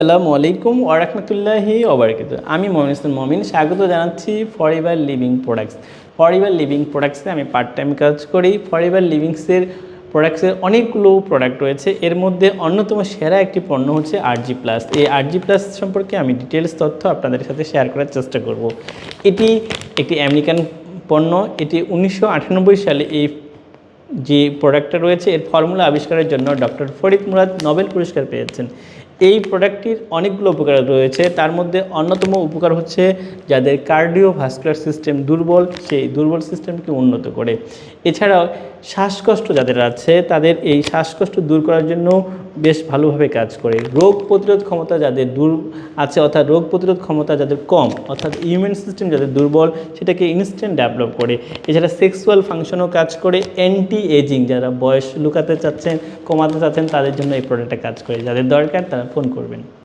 আসসালামু আলাইকুম ওরহমতুল্লাহি ওবরাকাত আমি মমিন ইসলাম মমিন, স্বাগত জানাচ্ছি for forever living products for forever living প্রোডাক্টসে আমি পার্ট টাইম কাজ করি। ফর ফরএভার লিভিংসের প্রোডাক্টসের অনেকগুলো প্রোডাক্ট রয়েছে। এর মধ্যে অন্যতম সেরা একটি পণ্য হচ্ছে আরজি প্লাস এই আরজি প্লাস সম্পর্কে আমি ডিটেলস তথ্য আপনাদের সাথে শেয়ার করার চেষ্টা করব। এটি একটি আমেরিকান পণ্য। এটি উনিশশো আটানব্বই সালে এই যে প্রোডাক্টটা রয়েছে, এর ফর্মুলা আবিষ্কারের জন্য ডক্টর ফরিদ মুরাদ নোবেল পুরস্কার পেয়েছেন। এই প্রোডাক্টটির অনেকগুলো উপকার রয়েছে। তার মধ্যে অন্যতম উপকার হচ্ছে যাদের কার্ডিওভাস্কুলার সিস্টেম দুর্বল, সেই দুর্বল সিস্টেমকে উন্নত করে। এছাড়াও শ্বাসকষ্ট যাদের আছে, তাদের এই শ্বাসকষ্ট দূর করার জন্য বেশ ভালোভাবে কাজ করে। রোগ প্রতিরোধ ক্ষমতা যাদের দূর আছে অর্থাৎ রোগ প্রতিরোধ ক্ষমতা যাদের কম, অর্থাৎ ইমিউন সিস্টেম যাদের দুর্বল, সেটাকে ইনস্ট্যান্ট ডেভেলপ করে। এছাড়া সেক্সুয়াল ফাংশনও কাজ করে অ্যান্টি এজিং যারা বয়স লুকাতে চাচ্ছেন, কমাতে চাচ্ছেন, তাদের জন্য এই প্রোডাক্টটা কাজ করে। যাদের দরকার তারা ফোন করবেন।